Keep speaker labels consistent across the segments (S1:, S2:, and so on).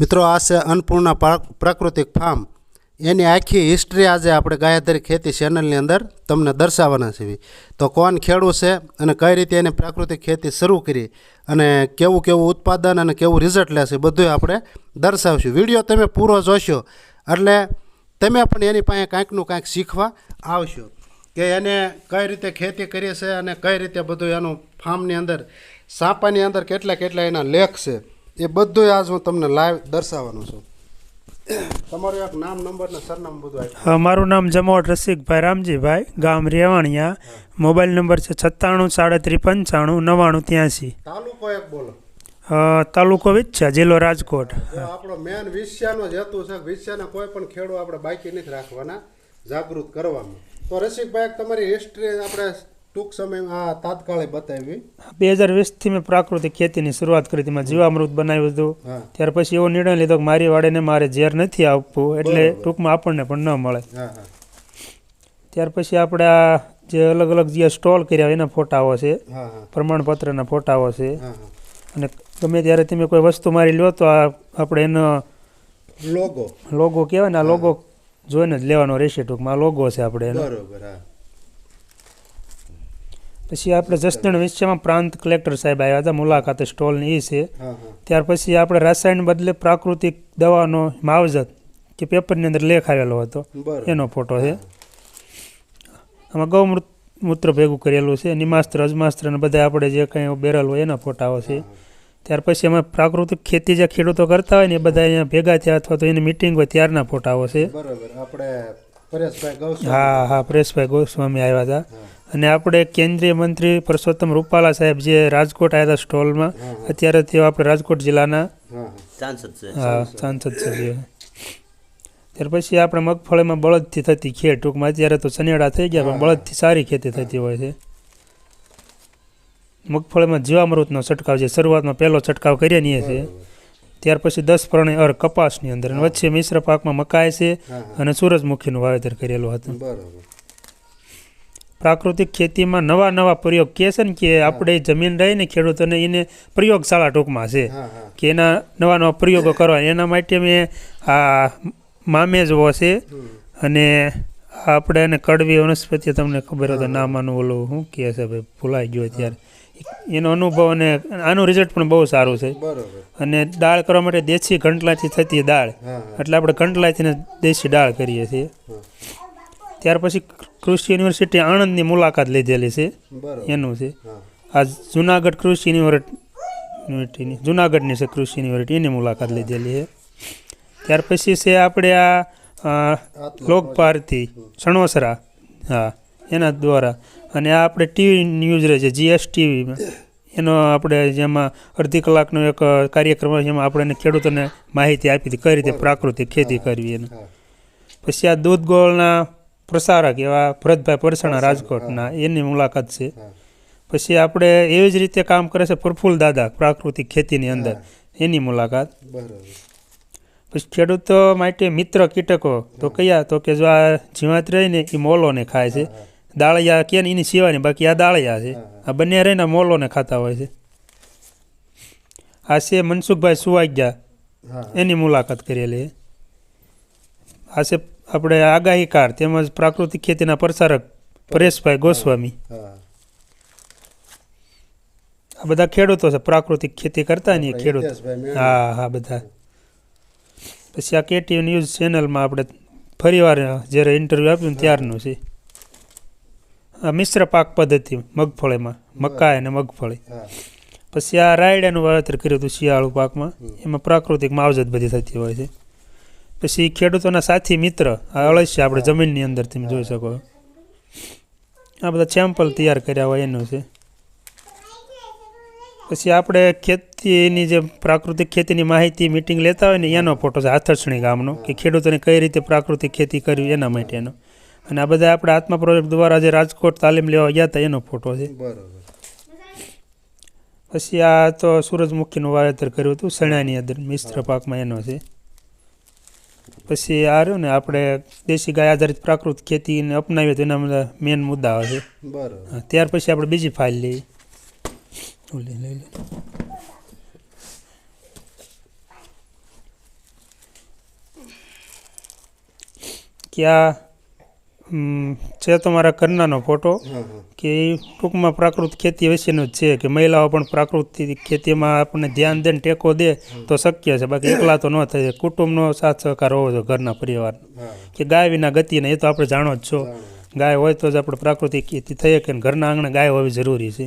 S1: મિત્રો, આ છે અન્નપૂર્ણા પ્રા- પ્રાકૃતિક ફાર્મ. એની આખી હિસ્ટ્રી આજે આપણે ગાયાધરી ખેતી ચેનલની અંદર તમને દર્શાવવાના છીએ તો કોણ ખેડૂત છે અને કઈ રીતે એને પ્રાકૃતિક ખેતી શરૂ કરી અને કેવું કેવું ઉત્પાદન અને કેવું રિઝલ્ટ લેશે બધું આપણે દર્શાવશું. વીડિયો તમે પૂરો જોશો, એટલે તમે પણ એની પાસે કાંઈકનું કાંઈક શીખવા આવશો કે એને કઈ રીતે ખેતી કરી છે અને કઈ રીતે બધું એનું ફાર્મની અંદર, સાપાની અંદર કેટલા કેટલા એના લેખ છે. એ બધું આજ હું તમને લાઈવ દર્શાવવાનો છું. તમારું એક નામ નંબર ને સરનામું બધું
S2: હા, મારું નામ જમોટ રસિકભાઈ રામજીભાઈ ગામ રેવાણિયા. મોબાઈલ નંબર છે છત્તાણું સાડત્રીસ પંચાણું નવ્વાણું ત્યાંસી.
S1: તાલુકો એક બોલો.
S2: તાલુકો વિચ્છા જિલ્લો રાજકોટ.
S1: આપણો મેન વિશ્યાનો જ હેતુ છે કે કોઈ પણ ખેડૂત આપણે બાકી નથી રાખવાના જાગૃત કરવાનું. તો રસિકભાઈ તમારી હિસ્ટ્રી આપણે ટૂંક સમયમાં આ તાત્કાળે બતાવી.
S2: બે હજાર વીસથી મેં પ્રાકૃતિક ખેતીની શરૂઆત કરી તેમાં જીવામૃત બનાવ્યું હતું. ત્યાર પછી એવો નિર્ણય લીધો કે મારી વાડીને મારે ઝેર નથી આપવું એટલે ટૂંકમાં આપણને પણ ન મળે. ત્યાર પછી આપણે આ જે અલગ અલગ જે સ્ટોલ કર્યા એના ફોટાઓ છે પ્રમાણપત્રના ફોટાઓ છે. અને ગમે ત્યારે તમે કોઈ વસ્તુ મારી લો તો આ આપણે એનો
S1: લોગો
S2: લોગો કહેવાય ને આ લોગો જોઈને જ લેવાનો રહેશે ટૂંકમાં. આ લોગો છે આપણે એનો.
S1: બરોબર હા.
S2: પછી આપણે જસદણ વિશ્વમાં પ્રાંત કલેક્ટર સાહેબ આવ્યા હતા મુલાકાતે સ્ટોલની એ છે. ત્યાર પછી આપણે રાસાયણ બદલે પ્રાકૃતિક દવાનો માવજત કે પેપરની અંદર લેખ આવેલો હતો. એનો ફોટો છે. આમાં ગૌમૂત્ર મૂત્ર ભેગું કરેલું છે. નિમાસ્ત્ર અજમાસ્ત્ર અને બધા આપણે જે કંઈ બેરલ હોય એના ફોટાઓ છે. ત્યાર પછી અમે પ્રાકૃતિક ખેતી જે ખેડૂતો કરતા હોય ને એ બધા અહીંયા ભેગા થયા અથવા તો એની મિટિંગ હોય ત્યારના ફોટાઓ છે.
S1: બરાબર. આપણે
S2: હા હા પરેશભાઈ ગોસ્વામી આવ્યા હતા. અને આપણે કેન્દ્રીય મંત્રી પરસોત્તમ રૂપાલા સાહેબ જે રાજકોટ આવ્યા હતા સ્ટોલમાં અત્યારે તેઓ આપણે રાજકોટ જિલ્લાના
S3: સાંસદ છે.
S2: હા સાંસદ છે જે. ત્યાર પછી આપણે મગફળીમાં બળદથી થતી ખેડ ટૂંકમાં અત્યારે તો સનેડા થઈ ગયા પણ બળદથી સારી ખેતી થતી હોય છે. મગફળીમાં જીવામૃતનો છંટકાવ છે શરૂઆતમાં પહેલો છંટકાવ કરીએ ને છે. ત્યાર પછી દસ પ્રણે અર કપાસની અંદર અને વચ્ચે મિશ્ર પાકમાં મકાય છે અને સૂરજમુખીનું વાવેતર કરેલું હતું.
S1: બરોબર.
S2: પ્રાકૃતિક ખેતીમાં નવા નવા પ્રયોગ કે છે ને કે આપણે જમીન રહીને ખેડૂતોને એને પ્રયોગશાળા ટૂંકમાં છે. કે એના નવા નવા પ્રયોગો કરવા. એના માટે મેં આ મામેજવો છે અને આપણે એને કડવી વનસ્પતિ તમને ખબર હોય તો નામાનું ઓલું શું કહે છે ભાઈ? ભૂલાઈ ગયો અત્યારે. એનો અનુભવ અને આનું રિઝલ્ટ પણ બહુ સારું છે. અને દાળ કરવા માટે દેશી ઘંટલાથી થતી દાળ. એટલે આપણે ઘંટલાથી દેશી દાળ કરીએ છીએ. ત્યાર પછી કૃષિ યુનિવર્સિટી આણંદની મુલાકાત લીધેલી છે. એનું છે. આ જુનાગઢ કૃષિ યુનિવર્સિટીની જુનાગઢની છે કૃષિ યુનિવર્સિટી એની મુલાકાત લીધેલી છે. ત્યાર પછી છે આપણે આ અ,
S1: આત્મા
S2: લોકભારતી સણોસરા હા એના દ્વારા. અને આ આપણે ટીવી ન્યૂઝ રહે છે જીએસટીવીમાં એનો આપણે જેમાં અડધી કલાકનો એક કાર્યક્રમ હોય જેમાં આપણે ખેડૂતોને માહિતી આપી હતી કઈ રીતે પ્રાકૃતિક ખેતી કરવી એને. પછી આ દૂધ ગોળના પ્રસારક એવા ભરતભાઈ પરસાણા રાજકોટના એની મુલાકાત છે. પછી આપણે એવી જ રીતે કામ કરે છે પ્રફુલ દાદા પ્રાકૃતિક ખેતીની અંદર. એની મુલાકાત. પછી ખેડૂતો માટે મિત્ર કીટકો તો કયા? તો કે જો આ જીવાત રહીને એ મોલોને ખાય છે. દાળિયા કે ને એની સિવાયની બાકી આ દાળિયા છે. આ બંને રહીને મોલોને ખાતા હોય છે. આ છે મનસુખભાઈ સુવાગ્યા. એની મુલાકાત કરેલી આ છે આપણે આગાહીકાર તેમજ પ્રાકૃતિક ખેતીના પ્રસારક પરેશભાઈ ગોસ્વામી. આ બધા ખેડૂતો છે પ્રાકૃતિક ખેતી કરતા ને ખેડૂત. હા હા બધા. પછી આ કેટીવી ન્યૂઝ ચેનલમાં આપણે ફરીવાર જ્યારે ઇન્ટરવ્યૂ આપ્યું ત્યારનું છે. આ મિશ્ર પાક પદ્ધતિ મગફળીમાં મકાઈ અને મગફળી. પછી આ રાયડાનું વાવેતર કર્યું હતું શિયાળુ પાકમાં. એમાં પ્રાકૃતિક માવજત બધી થતી હોય છે. પછી ખેડૂતોના સાથી મિત્ર આ અળસિયા આપણે જમીનની અંદર તમે જોઈ શકો. આ બધા સેમ્પલ તૈયાર કર્યા હોય એનું છે. પછી આપણે ખેતીની જે પ્રાકૃતિક ખેતીની માહિતી મિટિંગ લેતા હોય ને એનો ફોટો છે હાથસણી ગામનો કે ખેડૂતોને કઈ રીતે પ્રાકૃતિક ખેતી કરવી એના માટેનો. અને આ બધા આપણે આત્મા પ્રોજેક્ટ દ્વારા જે રાજકોટ તાલીમ લેવા ગયા હતા એનો ફોટો છે. પછી આ તો સૂરજમુખીનું વાવેતર કર્યું હતું સણાની અંદર મિશ્ર પાકમાં એનો છે. પછી આ રહ્યું ને આપણે દેશી ગાય આધારિત પ્રાકૃત ખેતીને અપનાવીએ તો એના મેન મુદ્દા આવે
S1: બરાબર.
S2: ત્યાર પછી આપણે બીજી ફાઇલ લઈએ. લઈ લઈ કે આ છે તમારા ઘરનાનો ફોટો કે એ ટૂંકમાં પ્રાકૃત ખેતી વિશેનો જ છે કે મહિલાઓ પણ પ્રાકૃતિક ખેતીમાં આપણને ધ્યાન દે ને ટેકો દે તો શક્ય છે બાકી એકલા તો ન થાય. કુટુંબનો સાથ સહકાર હોવો જોઈએ ઘરના પરિવાર કે ગાય વિના ગતિ ને એ તો આપણે જાણો જ છો. ગાય હોય તો જ આપણે પ્રાકૃતિક ખેતી થઈ કે ઘરના આંગણે ગાય હોવી જરૂરી છે.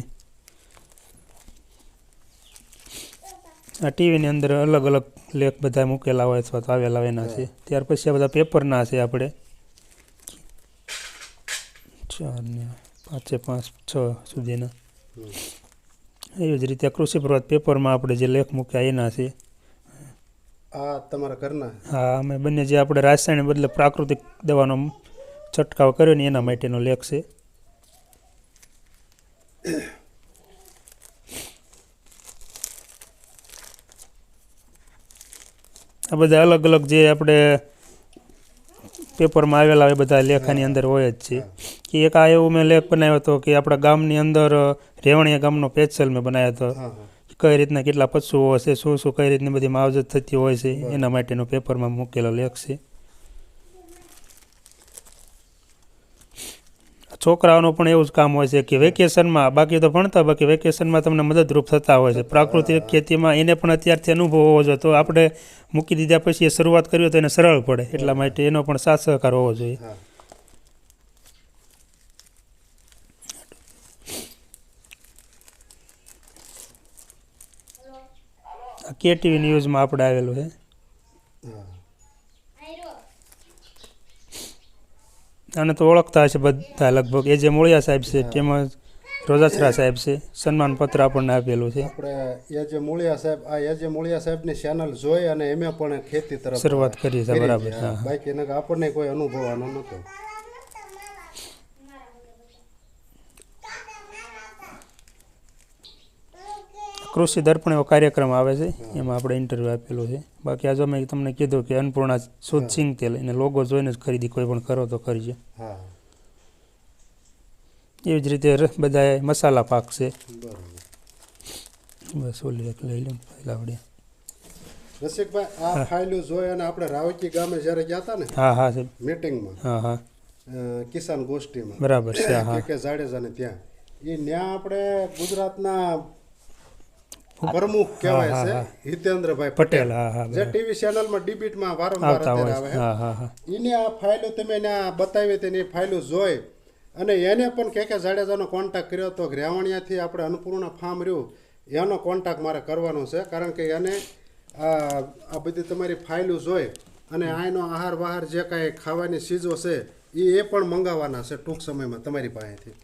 S2: આ ટીવીની અંદર અલગ અલગ લેખ બધા મૂકેલા હોય અથવા તો આવેલા હોય એના છે. ત્યાર પછી આ બધા પેપરના છે આપણે. ચાર ને પાંચે પાંચ છ સુધીના. એવી જ રીતે કૃષિ પ્રવાદ પેપરમાં આપણે જે લેખ મૂક્યા એના છે.
S1: આ તમારા ઘરના?
S2: હા અમે બંને જે આપણે રાસાયણિક બદલે પ્રાકૃતિક દવાનો છંટકાવ કર્યો ને એના માટેનો લેખ છે. આ બધા અલગ અલગ જે આપણે પેપરમાં આવેલા હોય બધા લેખાની અંદર હોય જ છે. કે એક આ એવું મેં લેખ બનાવ્યો હતો કે આપણા ગામની અંદર રેવણીયા ગામનો પેચલ મેં બનાવ્યો હતો. કઈ રીતના કેટલા પશુઓ હશે શું શું કઈ રીતની બધી માવજત થતી હોય છે એના માટેનો પેપરમાં મૂકેલો લેખ છે. છોકરાઓનું પણ એવું જ કામ હોય છે કે વેકેશનમાં બાકી તો ભણતા બાકી વેકેશનમાં તમને મદદરૂપ થતા હોય છે. પ્રાકૃતિક ખેતીમાં એને પણ અત્યારથી અનુભવ હોવો જોઈએ. તો આપણે મૂકી દીધા પછી એ શરૂઆત કરીએ તો એને સરળ પડે. એટલા માટે એનો પણ સાથ સહકાર હોવો જોઈએ. આ કેટીવી ન્યૂઝમાં આપણે આવેલું છે
S1: હા
S2: આને તો ઓળખતા હશે બધા લગભગ. એ જે મોળિયા સાહેબ છે તેમજ રોજાસરા સાહેબ છે સન્માનપત્ર આપણને આપેલું છે.
S1: આપણે એ જે મૂળિયા સાહેબ આ એ જે મૂળિયા સાહેબની ચેનલ જોઈ અને એમે પણ ખેતી તરફ
S2: શરૂઆત કરી છે બરાબર.
S1: બાકી એને આપણને કોઈ અનુભવવાનો નહોતો.
S2: કૃષિ દર્પણ એવો કાર્યક્રમ આવે છે એમાં આપણે ઇન્ટરવ્યૂ આપેલો છે. બાકી આજે મેં તમને કીધું કે અન્નપૂર્ણા શુદ્ધ સિંગ તેલ એને લોગો જોઈને જ ખરીદી કોઈ પણ કરો તો કરજો
S1: હા.
S2: એવી જ રીતે બધા મસાલા પાક છે.
S1: બરોબર.
S2: બસ ઓલી એક લઈ લઉં પહેલા આવડે.
S1: રસિકભાઈ આ ફાઇલો જોઈ અને આપણે રાવકી ગામે જ્યારે ગયા હતા ને
S2: હા હા સાહેબ.
S1: મીટિંગમાં
S2: હા હા.
S1: કિસાન ગોષ્ઠીમાં.
S2: બરાબર છે હા
S1: કે જાડેજાને ત્યાં. એ ન્યા આપણે ગુજરાતના પ્રમુખ કહેવાય છે હિતેન્દ્રભાઈ
S2: પટેલ
S1: જે ટીવી ચેનલમાં ડિબેટમાં વારંવાર અત્યારે આવે. એને આ ફાઇલો તમે એને બતાવી હતી એની ફાઇલો જોઈ. અને એને પણ કે કે જાડેજાનો કોન્ટેક્ટ કર્યો હતો. કે આપણે અન્નપૂર્ણા ફાર્મ રહ્યું. એનો કોન્ટેક્ટ મારે કરવાનો છે કારણ કે એને આ આ બધી તમારી ફાઇલો જોઈ. અને આનો આહાર બહાર જે કાંઈ ખાવાની ચીજો છે એ એ પણ મંગાવવાના છે ટૂંક સમયમાં તમારી પાસેથી.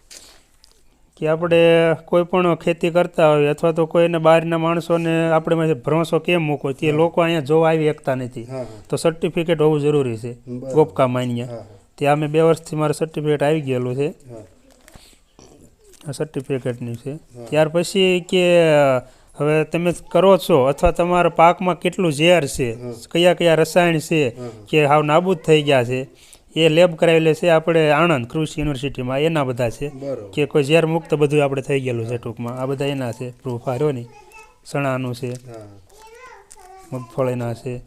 S2: કે આપણે કોઈ પણ ખેતી કરતા હોય અથવા તો કોઈને બહારના માણસોને આપણે ભરોસો કેમ મૂકો તે લોકો અહીંયા જોવા આવી શકતા નથી. તો સર્ટિફિકેટ હોવું જરૂરી છે. ગોપકા માન્ય. ત્યાં અમે બે વર્ષથી મારું સર્ટિફિકેટ આવી ગયેલું છે. આ સર્ટિફિકેટની છે. ત્યાર પછી કે હવે તમે કરો છો અથવા તમારા પાકમાં કેટલું ઝેર છે કયા કયા રસાયણ છે કે હાવ નાબૂદ થઈ ગયા છે એ લેબ કરાવેલી છે આપણે આણંદ કૃષિ યુનિવર્સિટીમાં. એના બધા છે. કે કોઈ ઝેર મુક્ત બધું આપણે થઈ ગયેલું છે ટૂંકમાં. આ બધા એના છે. પ્રૂફ આ ને. ચણાનું છે. મગફળીના છે.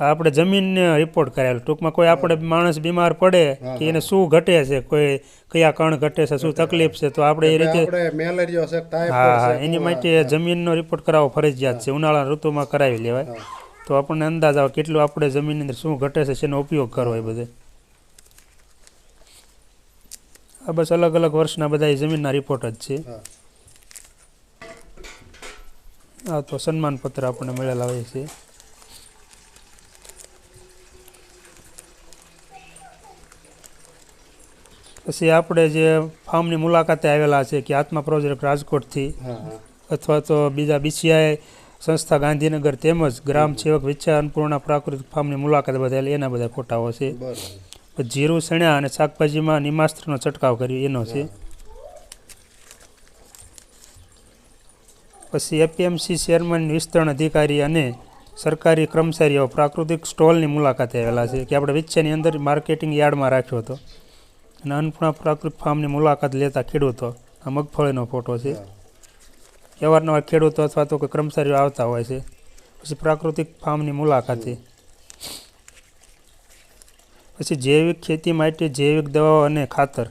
S2: આપણે જમીનને રિપોર્ટ કરાયેલો ટૂંકમાં કોઈ આપણે માણસ બીમાર પડે કે એને શું ઘટે છે કોઈ કયા કણ ઘટે છે શું તકલીફ છે તો આપણે એ રીતે હા હા એની માટે જમીનનો રિપોર્ટ કરાવવો ફરજિયાત છે. ઉનાળાના ઋતુમાં કરાવી લેવાય. તો આપણને અંદાજ આવે કેટલું આપણે જમીનની અંદર શું ઘટે છે શેનો ઉપયોગ કરવો એ બધે. આ બસ અલગ અલગ વર્ષના બધા જમીનના રિપોર્ટ જ છે. આ તો સન્માનપત્ર આપણને મળેલા હોય છે. પછી આપણે જે ફાર્મની મુલાકાતે આવેલા છે કે આત્મા પ્રોજેક્ટ રાજકોટથી અથવા તો બીજા બીસીઆઈ સંસ્થા ગાંધીનગર તેમજ ગ્રામ સેવક વિચાર અન્નપૂર્ણા પ્રાકૃતિક ફાર્મની મુલાકાત બધા એના બધા ફોટાઓ છે. જીરું સણ્યા અને શાકભાજીમાં નિમાસ્ત્રનો છંટકાવ કર્યો એનો છે. પછી એપીએમસી ચેરમેન વિસ્તરણ અધિકારી અને સરકારી કર્મચારીઓ પ્રાકૃતિક સ્ટોલની મુલાકાતે આવેલા છે કે આપણે વિચ્છાની અંદર માર્કેટિંગ યાર્ડમાં રાખ્યો હતો. અને અન્નપૂર્ણા પ્રાકૃતિક ફાર્મની મુલાકાત લેતા ખેડૂતો આ મગફળીનો ફોટો છે. અવારનવાર ખેડૂતો અથવા તો કોઈ કર્મચારીઓ આવતા હોય છે, પછી પ્રાકૃતિક ફાર્મની મુલાકાતે. પછી જૈવિક ખેતી માટે જૈવિક દવાઓ અને ખાતર.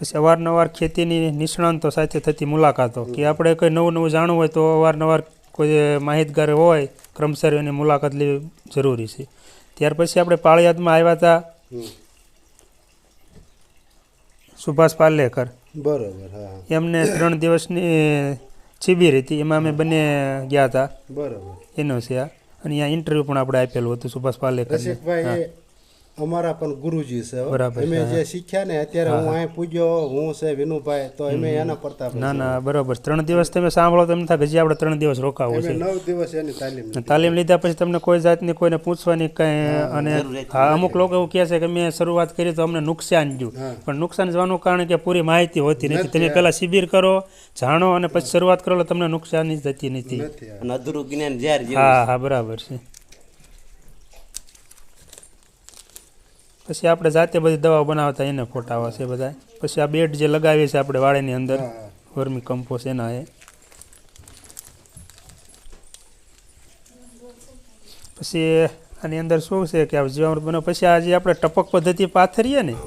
S2: પછી અવારનવાર ખેતીની નિષ્ણાંતો સાથે થતી મુલાકાતો, કે આપણે કંઈ નવું નવું જાણવું હોય તો અવારનવાર કોઈ માહિતગાર હોય, કર્મચારીઓની મુલાકાત લેવી જરૂરી છે. ત્યાર પછી આપણે પાળિયાદમાં આવ્યા હતા. સુભાષ પાલેકર.
S1: બરોબર હા
S2: એમને ત્રણ દિવસની શિબિર હતી. એમાં અમે બંને ગયા હતા.
S1: બરોબર.
S2: એનો છે આ. અને અહીંયા ઇન્ટરવ્યૂ પણ આપણે આપેલું હતું સુભાષ પાલેકર
S1: અમારા પણ ગુરુજી છે.
S2: બરાબર
S1: અમે જે શીખ્યા ને અત્યારે હું અહીં પૂજ્યો હું છે વિનુભાઈ તો અમે એના પડતા
S2: ના ના બરાબર. ત્રણ દિવસ તમે સાંભળો તો એમ થાય હજી આપણે ત્રણ દિવસ રોકાવું છે.
S1: નવ દિવસ એની તાલીમ
S2: તાલીમ લીધા પછી તમને કોઈ જાતની કોઈને પૂછવાની કંઈ અને અમુક લોકો એવું કહે છે કે મેં શરૂઆત કરી તો અમને નુકસાન ગયું. પણ નુકસાન જવાનું કારણ કે પૂરી માહિતી હોતી નથી. તમે પહેલાં શિબિર કરો જાણો અને પછી શરૂઆત કરો એટલે તમને નુકસાન જતી નથી.
S1: નથી
S3: અધૂરું જ્ઞાન ઝેર
S2: હા હા બરાબર છે. પછી આપણે જાતે બધી દવાઓ બનાવતા એને ફોટાવા છે બધા પછી આ બેડ જે લગાવીએ છીએ આપણે વાળેની અંદર. વર્મી કમ્પોસ્ટ એના એ. પછી આની અંદર શું છે કે જીવામૃત બનાવ પછી આ જે આપણે ટપક પદ્ધતિ પાથરીએ ને
S1: એમ.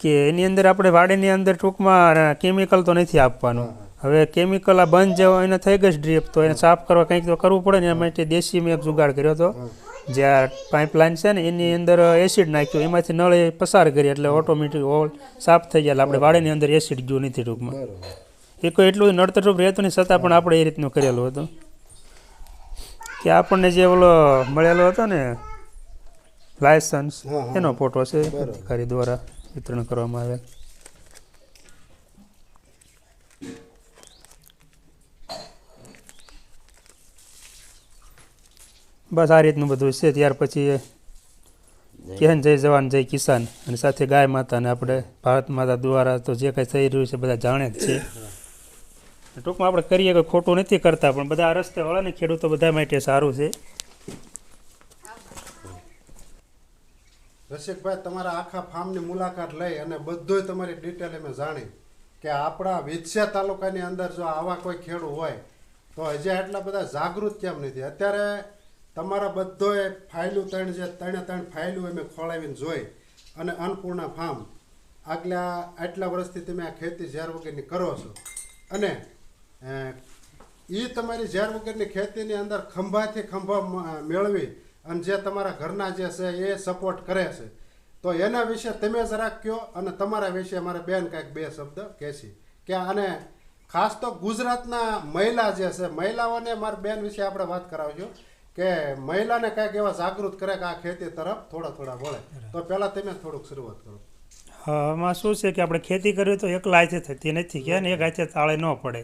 S2: કે એની અંદર આપણે વાડીની અંદર ટૂંકમાં કેમિકલ તો નથી આપવાનું. હવે કેમિકલ આ બંધ જેવો એને થઈ ગઈ ડ્રીપ તો એને સાફ કરવા કંઈક તો કરવું પડે ને એના માટે દેશી મેં એક જુગાડ કર્યો હતો. જે આ પાઇપલાઇન છે ને એની અંદર એસિડ નાખ્યું એમાંથી નળ એ પસાર કરી એટલે ઓટોમેટિક હોલ સાફ થઈ ગયા એટલે આપણે વાડીની અંદર એસિડ ગયું નથી ટૂંકમાં એ કોઈ એટલું નડતરૂપ રહેતું નહીં છતાં પણ આપણે એ રીતનું કરેલું હતું કે આપણને જે ઓલો મળેલો હતો ને લાયસન્સ. એનો ફોટો છે. અધિકારી દ્વારા વિતરણ કરવામાં આવેલ બસ આ રીતનું બધું છે. ત્યાર પછી કેહન જય જવાન જય કિસાન. અને સાથે ગાય માતાને આપણે ભારત માતા દ્વારા તો જે કંઈ થઈ રહ્યું છે બધા જાણે જ છે. ટૂંકમાં આપણે કરીએ કે ખોટું નથી કરતા પણ બધા રસ્તે વળે ને ખેડૂતો બધા માટે સારું છે.
S1: રસિકભાઈ તમારા આખા ફાર્મની મુલાકાત લઈ અને બધુંય તમારી ડિટેલ અમે જાણી કે આપણા વિછિયા તાલુકાની અંદર જો આવા કોઈ ખેડૂત હોય તો હજી આટલા બધા જાગૃત કેમ નથી? અત્યારે તમારા બધોય ફાઇલું ત્રણ જે ત્રણે ત્રણ ફાઇલું અમે ખોળાવીને જોઈ અને અન્નપૂર્ણા ફાર્મ. આગલા આટલા વર્ષથી તમે આ ખેતી ઝેર વગરની કરો છો. અને એ તમારી ઝેર વગરની ખેતીની અંદર ખંભાથી ખંભા મેળવી અને જે તમારા ઘરના જે છે એ સપોર્ટ કરે છે. તો એના વિશે તમે જરાક કહો અને તમારા વિશે અમારે બેન કાંઈક બે શબ્દ કહેશી. કે અને ખાસ તો ગુજરાતના મહિલા જે છે, મહિલાઓને મારા બેન વિશે આપણે વાત કરાવજો. કે મહિલાને કાંઈક એવા જાગૃત કરે કે આ ખેતી તરફ થોડા થોડા વળે. તો પહેલાં તમે થોડુંક શરૂઆત કરો.
S2: આમાં શું છે કે આપણે ખેતી કરવી તો એકલા હાથે થતી નથી કે ને એક હાથે તાળે ન પડે.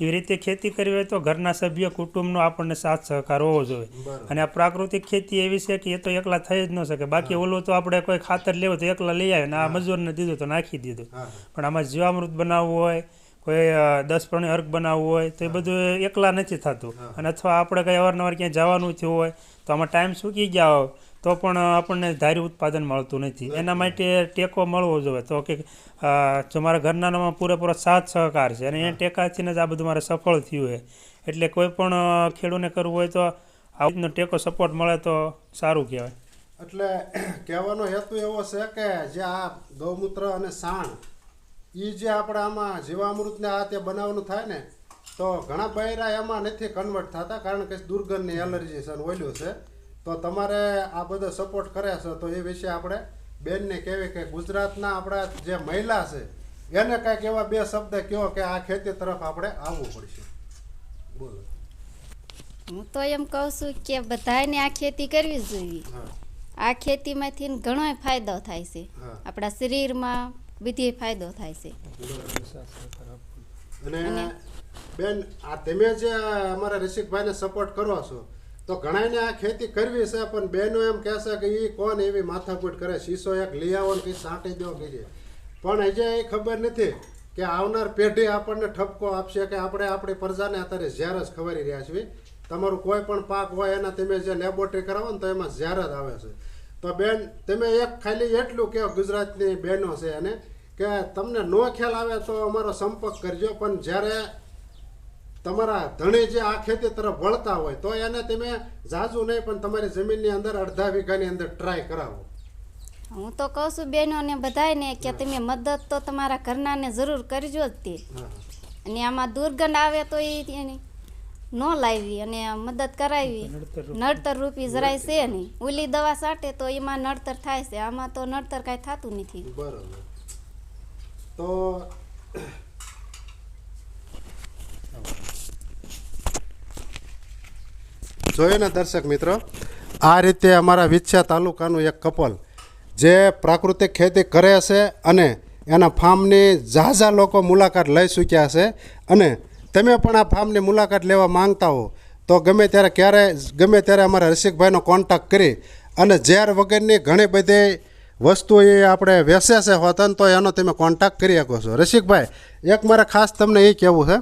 S2: એવી રીતે ખેતી કરવી હોય તો ઘરના સભ્ય કુટુંબનો આપણને સાથ સહકાર હોવો જોઈએ. અને આ પ્રાકૃતિક ખેતી એવી છે કે એ તો એકલા થઈ જ ન શકે. બાકી ઓલું તો આપણે કોઈ ખાતર લેવું તો એકલા લઈ આવે ને આ મજૂરને દીધું તો નાખી દીધું. પણ આમાં જીવામૃત બનાવવું હોય કોઈ દસ પ્રણી અર્ક બનાવવું હોય તો એ બધું એકલા નથી થતું. અને અથવા આપણે કંઈ અવારનવાર ક્યાંય જવાનું થયું હોય તો આમાં ટાઈમ સૂકી ગયા હોય તો પણ આપણને ધાર્યું ઉત્પાદન મળતું નથી. એના માટે ટેકો મળવો જોઈએ. તો કે જો મારા ઘરનામાં પૂરેપૂરો સાથ સહકાર છે અને એ ટેકાથી જ આ બધું મારે સફળ થયું છે એટલે કોઈ પણ ખેડૂતને ખેડૂને કરવું હોય તો આવું ટેકો સપોર્ટ મળે તો સારું કહેવાય.
S1: એટલે કહેવાનો હેતુ એવો છે કે જે આ ગૌમૂત્ર અને સાણ એ જે આપણે આમાં જીવામૃતને આ તે બનાવવાનું થાય ને તો ઘણા બૈરા એમાં નથી કન્વર્ટ થતા કારણ કે દુર્ગંધની એલર્જી છે અને ઓલું છે. તો તમારે આ બધો સપોર્ટ કરે છે તો એ વિશે આપણે બેનને કહેવી કે ગુજરાતના આપણા જે મહિલા છે એને કાંઈક એવા બે શબ્દ કહો કે આ ખેતી તરફ આપણે આવવું પડશે. બોલો.
S4: હું તો એમ કહું છું કે બધાને આ ખેતી કરવી જોઈએ. આ ખેતીમાંથી ઘણો ફાયદો થાય છે. આપણા શરીરમાં બધી ફાયદો થાય છે.
S1: અને બેન આ તમે જે અમારા રસિકભાઈને સપોર્ટ કરો છો તો ઘણાને આ ખેતી કરવી છે પણ બેનો એમ કહેશે કે એ કોણ એવી માથાકૂટ કરે? શીશો એક લઈ આવો ને કંઈ સાંટી દો કહીએ પણ હજી એ ખબર નથી કે આવનાર પેઢી આપણને ઠપકો આપશે કે આપણે આપણી પ્રજાને અત્યારે ઝેર જ ખવારી રહ્યા છીએ. તમારું કોઈ પણ પાક હોય એના તમે જે લેબોરેટરી કરાવો ને તો એમાં ઝેર જ આવે છે. તો બેન તમે એક ખાલી એટલું કહો ગુજરાતની બહેનો છે એને કે તમને નો ખ્યાલ આવે તો અમારો સંપર્ક કરજો પણ જ્યારે તમારા ધણી જે આ ખેતી તરફ વળતા હોય તો એને તમે જાજુ નહીં પણ તમારી જમીનની અંદર અડધા વીઘાની અંદર ટ્રાય કરાવો.
S4: હું તો કહું છું બહેનોને બધાયને કે તમે મદદ તો તમારા ઘરનાને જરૂર કરજો જ તે. અને આમાં દુર્ગંધ આવે તો એ એની ન લાવી અને મદદ કરાવી.
S2: નડતર
S4: નડતર રૂપી જરાય છે નહીં. ઓલી દવા સાટે તો એમાં નડતર થાય છે. આમાં તો નડતર કાંઈ થતું નથી.
S1: બરોબર. તો જોયું ને દર્શક મિત્રો, આ રીતે અમારા વિછ્યા તાલુકાનું એક કપલ જે પ્રાકૃતિક ખેતી કરે છે અને એના ફાર્મની ઝાઝા લોકો મુલાકાત લઈ ચૂક્યા છે અને તમે પણ આ ફાર્મની મુલાકાત લેવા માંગતા હો, તો ગમે ત્યારે ક્યારે, ગમે ત્યારે અમારા રસિકભાઈનો કોન્ટેક્ટ કરી અને ઝેર વગરની ઘણી બધી વસ્તુ એ આપણે વેચે છે હોતન તો એનો તમે કોન્ટેક્ટ કરી શકો છો. રસિકભાઈ એક મારે ખાસ તમને એ કહેવું છે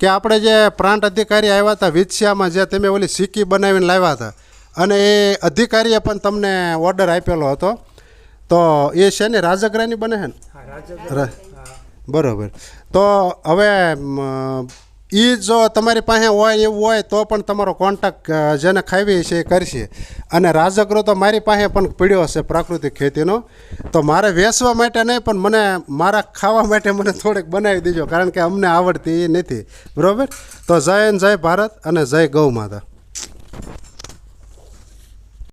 S1: કે આપણે જે પ્રાંત અધિકારી આવ્યા હતા વિછિયામાં જે તમે ઓલી સિક્કી બનાવીને લાવ્યા હતા અને એ અધિકારીએ પણ તમને ઓર્ડર આપેલો હતો તો એ છે ને રાજગરાની બને છે ને? બરોબર. તો હવે એ જો તમારી પાસે હોય એવું હોય તો પણ તમારો કોન્ટેક્ટ જેને ખાવી છે એ કરશે. અને રાજગરો તો મારી પાસે પણ પીડ્યો હશે પ્રાકૃતિક ખેતીનો. તો મારે વેચવા માટે નહીં, પણ મને મારા ખાવા માટે મને થોડીક બનાવી દેજો, કારણ કે અમને આવડતી એ નથી. બરાબર? તો જય જય ભારત અને જય ગૌ માતા.